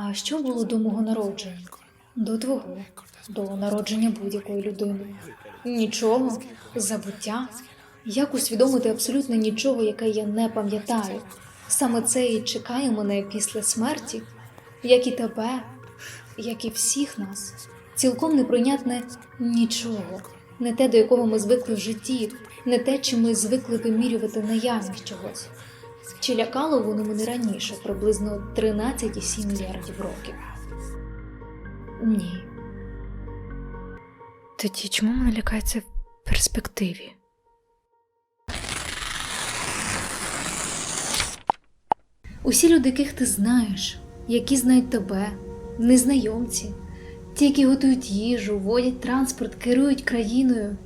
А що було до мого народження? До твого, до народження будь-якої людини. Нічого, забуття. Як усвідомити абсолютно нічого, яке я не пам'ятаю? Саме це і чекає мене після смерті, як і тебе, як і всіх нас. Цілком неприйнятне нічого, не те, до якого ми звикли в житті, не те, чим ми звикли вимірювати наявність чогось. Чи лякало воно мене раніше, приблизно 13,7 мільярдів років? Ні. Тоді чому мене лякає це в перспективі? Усі люди, яких ти знаєш, які знають тебе, незнайомці, ті, які готують їжу, водять транспорт, керують країною,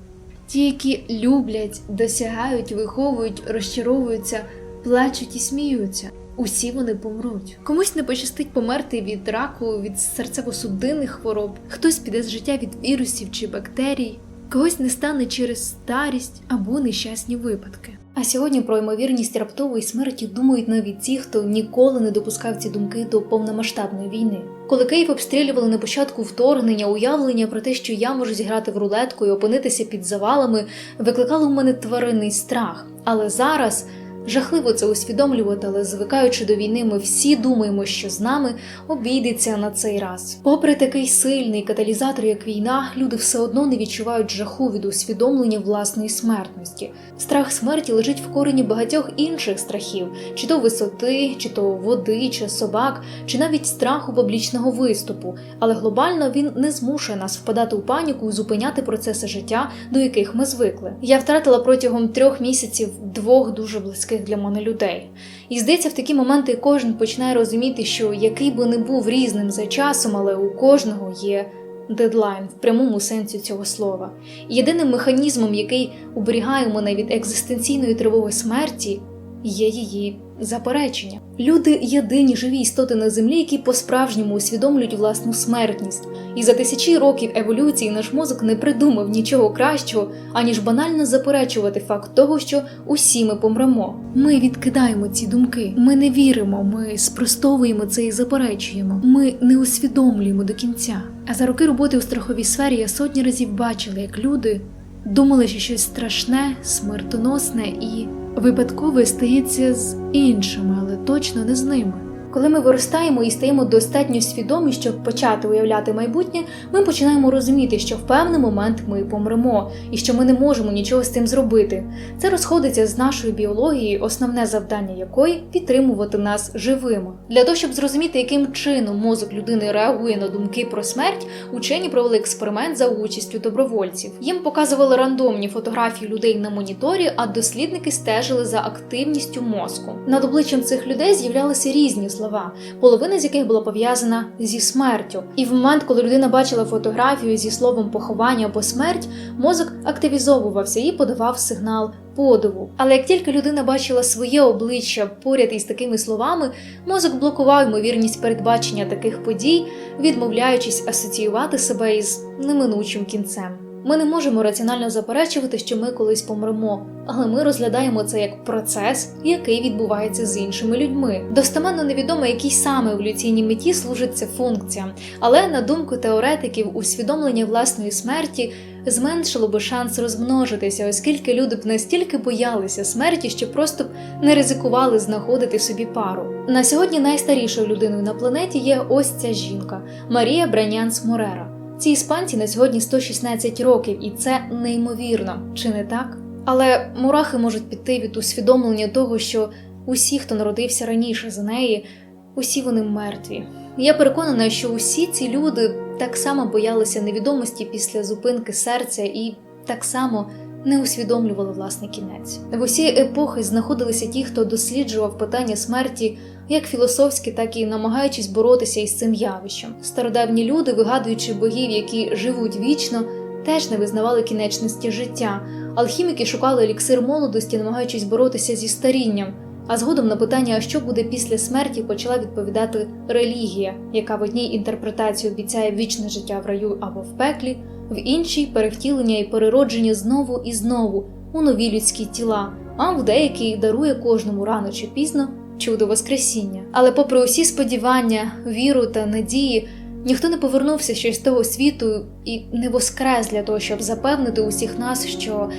ті, які люблять, досягають, виховують, розчаровуються, плачуть і сміються. Усі вони помруть. Комусь не пощастить померти від раку, від серцево-судинних хвороб, хтось піде з життя від вірусів чи бактерій, когось не стане через старість або нещасні випадки. А сьогодні про ймовірність раптової смерті думають навіть ті, хто ніколи не допускав ці думки до повномасштабної війни. Коли Київ обстрілювали на початку вторгнення, уявлення про те, що я можу зіграти в рулетку і опинитися під завалами, викликало у мене тваринний страх. Але зараз жахливо це усвідомлювати, але звикаючи до війни, ми всі думаємо, що з нами обійдеться на цей раз. Попри такий сильний каталізатор, як війна, люди все одно не відчувають жаху від усвідомлення власної смертності. Страх смерті лежить в корені багатьох інших страхів, чи то висоти, чи то води, чи собак, чи навіть страху публічного виступу. Але глобально він не змушує нас впадати у паніку і зупиняти процеси життя, до яких ми звикли. Я втратила протягом трьох місяців двох дуже близьких для мене людей. І здається, в такі моменти кожен починає розуміти, що який би не був різним за часом, але у кожного є дедлайн в прямому сенсі цього слова. І єдиним механізмом, який уберігає мене від екзистенційної тривоги смерті, є її заперечення. Люди єдині живі істоти на землі, які по-справжньому усвідомлюють власну смертність. І за тисячі років еволюції наш мозок не придумав нічого кращого, аніж банально заперечувати факт того, що усі ми помремо. Ми відкидаємо ці думки, ми не віримо, ми спростовуємо це і заперечуємо. Ми не усвідомлюємо до кінця. А за роки роботи у страховій сфері я сотні разів бачила, як люди думали, що щось страшне, смертоносне і випадкове стається з іншими, але точно не з ними. Коли ми виростаємо і стаємо достатньо свідомі, щоб почати уявляти майбутнє, ми починаємо розуміти, що в певний момент ми помремо і що ми не можемо нічого з цим зробити. Це розходиться з нашою біологією, основне завдання якої підтримувати нас живими. Для того, щоб зрозуміти, яким чином мозок людини реагує на думки про смерть, учені провели експеримент за участю добровольців. Їм показували рандомні фотографії людей на моніторі, а дослідники стежили за активністю мозку. Над обличчям цих людей з'являлися різні слова, половина з яких була пов'язана зі смертю. І в момент, коли людина бачила фотографію зі словом поховання або смерть, мозок активізовувався і подавав сигнал подиву. Але як тільки людина бачила своє обличчя поряд із такими словами, мозок блокував ймовірність передбачення таких подій, відмовляючись асоціювати себе із неминучим кінцем. Ми не можемо раціонально заперечувати, що ми колись помремо, але ми розглядаємо це як процес, який відбувається з іншими людьми. Достеменно невідомо, якій саме еволюційній меті служить ця функція, але на думку теоретиків, усвідомлення власної смерті зменшило би шанс розмножитися, оскільки люди б настільки боялися смерті, що просто б не ризикували знаходити собі пару. На сьогодні найстарішою людиною на планеті є ось ця жінка Марія Бранянс Морера. Ці іспанці на сьогодні 116 років, і це неймовірно, чи не так? Але мурахи можуть піти від усвідомлення того, що усі, хто народився раніше за неї, усі вони мертві. Я переконана, що усі ці люди так само боялися невідомості після зупинки серця і так само не усвідомлювали власний кінець. В усі епохи знаходилися ті, хто досліджував питання смерті як філософськи, так і намагаючись боротися із цим явищем. Стародавні люди, вигадуючи богів, які живуть вічно, теж не визнавали кінечності життя. Алхіміки шукали еліксир молодості, намагаючись боротися зі старінням. А згодом на питання, що буде після смерті, почала відповідати релігія, яка в одній інтерпретації обіцяє вічне життя в раю або в пеклі, в іншій перевтілення і переродження знову і знову у нові людські тіла, а в деякій дарує кожному рано чи пізно чудо Воскресіння. Але, попри усі сподівання, віру та надії, ніхто не повернувся ще з того світу і не воскрес для того, щоб запевнити усіх нас, що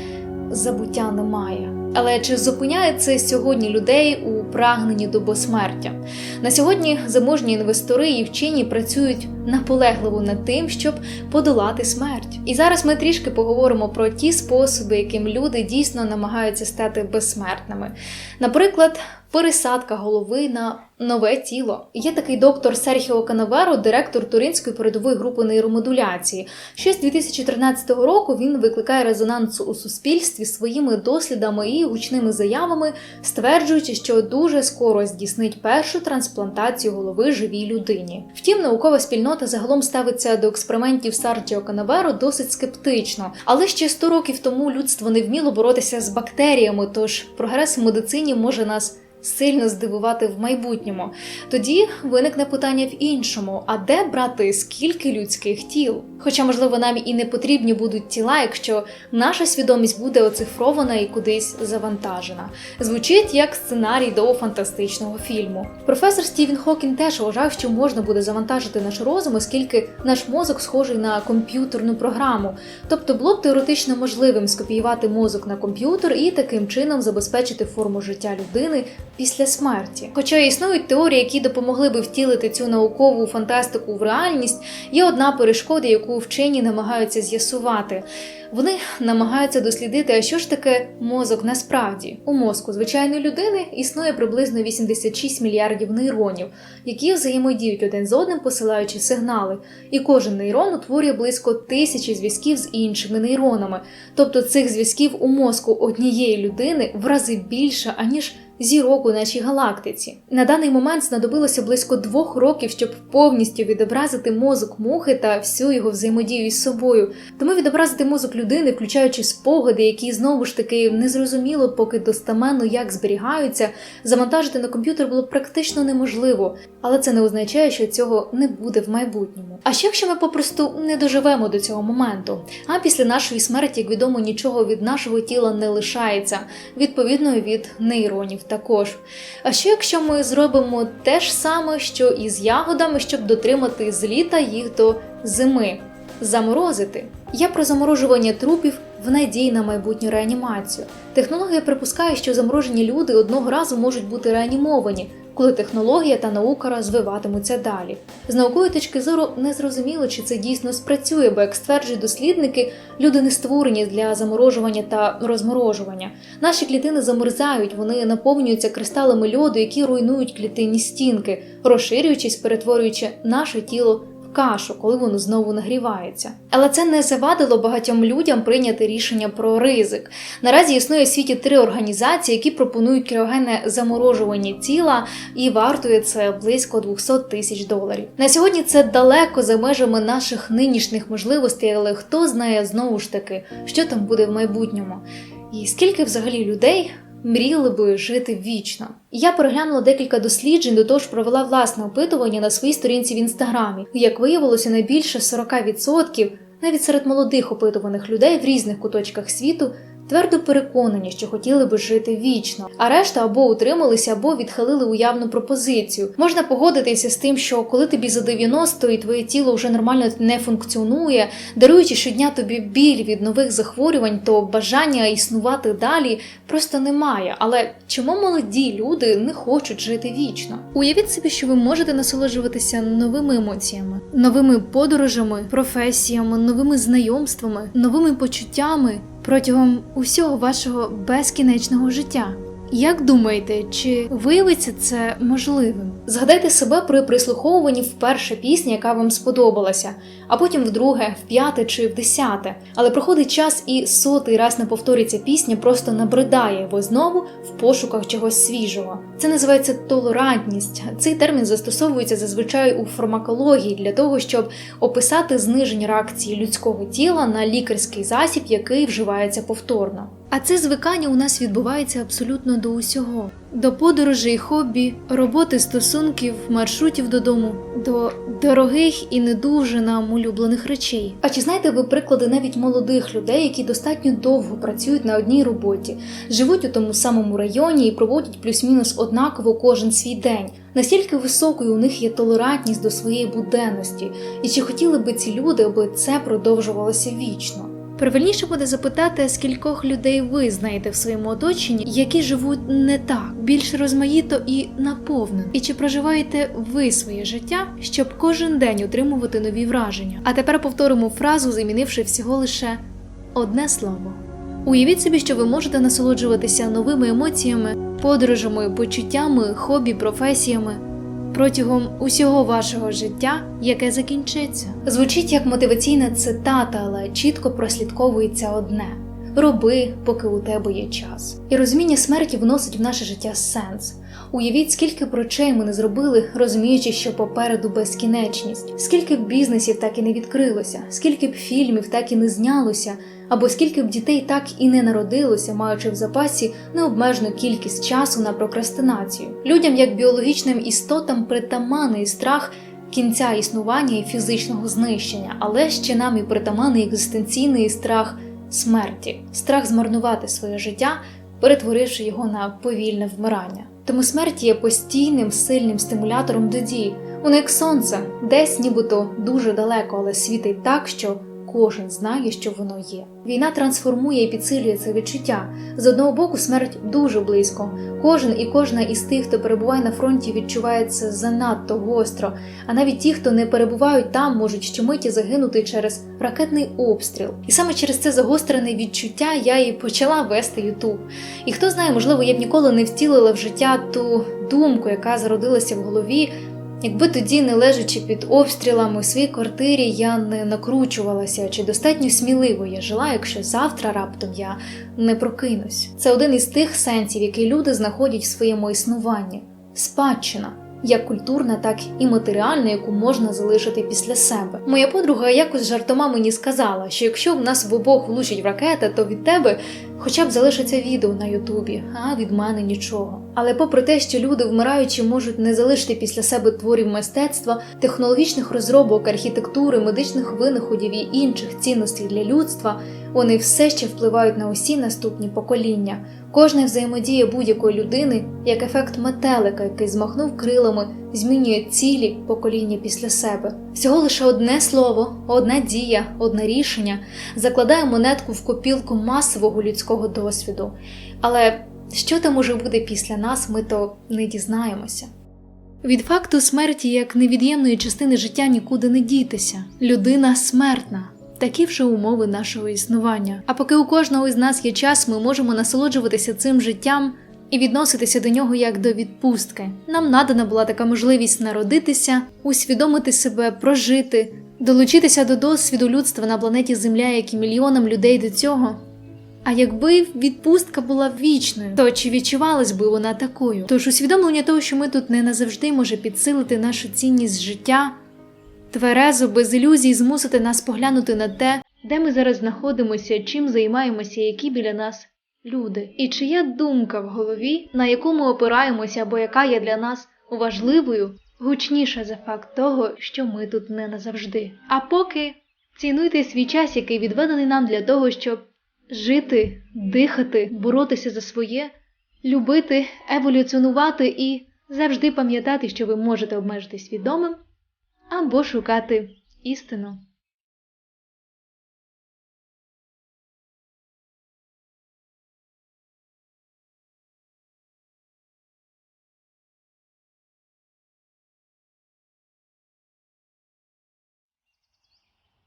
забуття немає. Але чи зупиняє це сьогодні людей у прагненні до безсмертя? На сьогодні заможні інвестори і вчені працюють наполегливо над тим, щоб подолати смерть. І зараз ми трішки поговоримо про ті способи, яким люди дійсно намагаються стати безсмертними. Наприклад, пересадка голови на нове тіло. Є такий доктор Серхіо Канаверо, директор Туринської передової групи нейромодуляції. Ще з 2013 року він викликає резонанс у суспільстві своїми дослідами і гучними заявами, стверджуючи, що дуже скоро здійснить першу трансплантацію голови живій людині. Втім, наукова спільнота загалом ставиться до експериментів Сарджіо Канаверо досить скептично. Але ще 100 років тому людство не вміло боротися з бактеріями, тож прогрес в медицині може нас сильно здивувати в майбутньому. Тоді виникне питання в іншому: а де брати скільки людських тіл? Хоча, можливо, нам і не потрібні будуть тіла, якщо наша свідомість буде оцифрована і кудись завантажена. Звучить як сценарій до фантастичного фільму. Професор Стівен Хокін теж вважав, що можна буде завантажити наш розум, оскільки наш мозок схожий на комп'ютерну програму. Тобто було б теоретично можливим скопіювати мозок на комп'ютер і таким чином забезпечити форму життя людини після смерті. Хоча існують теорії, які допомогли би втілити цю наукову фантастику в реальність, є одна перешкода, яку вчені намагаються з'ясувати. Вони намагаються дослідити, а що ж таке мозок насправді. У мозку звичайної людини існує приблизно 86 мільярдів нейронів, які взаємодіють один з одним, посилаючи сигнали. І кожен нейрон утворює близько тисячі зв'язків з іншими нейронами. Тобто цих зв'язків у мозку однієї людини в рази більше, аніж зірок у нашій галактиці. На даний момент знадобилося близько двох років, щоб повністю відобразити мозок мухи та всю його взаємодію із собою. Тому відобразити мозок людини, включаючи спогади, які знову ж таки незрозуміло, поки достаменно як зберігаються, завантажити на комп'ютер було практично неможливо, але це не означає, що цього не буде в майбутньому. А що якщо ми попросту не доживемо до цього моменту? А після нашої смерті, як відомо, нічого від нашого тіла не лишається, відповідно від нейронів також. А що якщо ми зробимо те ж саме, що і з ягодами, щоб дотримати з літа їх до зими? Заморозити. Я про заморожування трупів в надії на майбутню реанімацію. Технологія припускає, що заморожені люди одного разу можуть бути реанімовані, коли технологія та наука розвиватимуться далі. З наукової точки зору не зрозуміло, чи це дійсно спрацює, бо як стверджують дослідники, люди не створені для заморожування та розморожування. Наші клітини замерзають, вони наповнюються кристалами льоду, які руйнують клітинні стінки, розширюючись, перетворюючи наше тіло кашу, коли воно знову нагрівається. Але це не завадило багатьом людям прийняти рішення про ризик. Наразі існує в світі три організації, які пропонують криогенне заморожування тіла, і вартує це близько 200 тисяч доларів. На сьогодні це далеко за межами наших нинішніх можливостей, але хто знає знову ж таки, що там буде в майбутньому. І скільки взагалі людей мріяли би жити вічно. Я переглянула декілька досліджень, до того ж провела власне опитування на своїй сторінці в інстаграмі. Як виявилося, найбільше 40% навіть серед молодих опитуваних людей в різних куточках світу твердо переконані, що хотіли би жити вічно, а решта або утрималися, або відхилили уявну пропозицію. Можна погодитися з тим, що коли тобі за 90 і твоє тіло вже нормально не функціонує, даруючи щодня тобі біль від нових захворювань, то бажання існувати далі просто немає. Але чому молоді люди не хочуть жити вічно? Уявіть собі, що ви можете насолоджуватися новими емоціями, новими подорожами, професіями, новими знайомствами, новими почуттями протягом усього вашого безкінечного життя. Як думаєте, чи виявиться це можливим? Згадайте себе при прислуховуванні вперше пісні, яка вам сподобалася, а потім вдруге, в п'яте чи в десяте. Але проходить час і сотий раз не повторюється пісня, просто набридає, бо знову в пошуках чогось свіжого. Це називається толерантність. Цей термін застосовується зазвичай у фармакології для того, щоб описати зниження реакції людського тіла на лікарський засіб, який вживається повторно. А це звикання у нас відбувається абсолютно до усього: до подорожей, хобі, роботи, стосунків, маршрутів додому, до дорогих і не дуже нам улюблених речей. А чи знаєте ви приклади навіть молодих людей, які достатньо довго працюють на одній роботі, живуть у тому самому районі і проводять плюс-мінус однаково кожен свій день? Настільки високою у них є толерантність до своєї буденності, і чи хотіли би ці люди, аби це продовжувалося вічно? Правильніше буде запитати, скількох людей ви знаєте в своєму оточенні, які живуть не так, більш розмаїто і наповнено. І чи проживаєте ви своє життя, щоб кожен день отримувати нові враження? А тепер повторимо фразу, замінивши всього лише одне слово. Уявіть собі, що ви можете насолоджуватися новими емоціями, подорожами, почуттями, хобі, професіями протягом усього вашого життя, яке закінчиться. Звучить як мотиваційна цитата, але чітко прослідковується одне: роби, поки у тебе є час. І розуміння смерті вносить в наше життя сенс. Уявіть, скільки б речей ми не зробили, розуміючи, що попереду безкінечність, скільки б бізнесів так і не відкрилося, скільки б фільмів так і не знялося, або скільки б дітей так і не народилося, маючи в запасі необмежену кількість часу на прокрастинацію. Людям, як біологічним істотам, притаманний страх. Кінця існування і фізичного знищення, але ще нам і притаманний екзистенційний страх смерті, страх змарнувати своє життя, перетворивши його на повільне вмирання. Тому смерть є постійним сильним стимулятором до дій. Воно як сонце, десь нібито дуже далеко, але світить так, що кожен знає, що воно є. Війна трансформує і підсилює це відчуття. З одного боку, смерть дуже близько. Кожен і кожна із тих, хто перебуває на фронті, відчуває це занадто гостро. А навіть ті, хто не перебувають там, можуть щомиті загинути через ракетний обстріл. І саме через це загострене відчуття я і почала вести Ютуб. І хто знає, можливо, я б ніколи не втілила в життя ту думку, яка зародилася в голові. Якби тоді, не лежачи під обстрілами у своїй квартирі, я не накручувалася, чи достатньо сміливо я жила, якщо завтра раптом я не прокинусь. Це один із тих сенсів, які люди знаходять в своєму існуванні спадщина. Як культурна, так і матеріальна, яку можна залишити після себе. Моя подруга якось жартома мені сказала, що якщо в нас в обох влучить ракета, то від тебе хоча б залишиться відео на Ютубі, а від мене нічого. Але попри те, що люди, вмираючи, можуть не залишити після себе творів мистецтва, технологічних розробок, архітектури, медичних винаходів і інших цінностей для людства, вони все ще впливають на усі наступні покоління. Кожна взаємодія будь-якої людини, як ефект метелика, який змахнув крилами, змінює цілі покоління після себе. Всього лише одне слово, одна дія, одне рішення закладає монетку в копілку масового людського досвіду. Але що там уже буде після нас, ми то не дізнаємося. Від факту смерті як невід'ємної частини життя нікуди не дітися. Людина смертна. Такі вже умови нашого існування. А поки у кожного із нас є час, ми можемо насолоджуватися цим життям і відноситися до нього як до відпустки. Нам надана була така можливість народитися, усвідомити себе, прожити, долучитися до досвіду людства на планеті Земля, як і мільйонам людей до цього. А якби відпустка була вічною, то чи відчувалась би вона такою? Тож усвідомлення того, що ми тут не назавжди може підсилити нашу цінність життя, тверезо, без ілюзій змусити нас поглянути на те, де ми зараз знаходимося, чим займаємося, які біля нас люди, і чия думка в голові, на яку ми опираємося, або яка є для нас важливою, гучніша за факт того, що ми тут не назавжди. А поки цінуйте свій час, який відведений нам для того, щоб жити, дихати, боротися за своє, любити, еволюціонувати і завжди пам'ятати, що ви можете обмежитись відомим або шукати істину.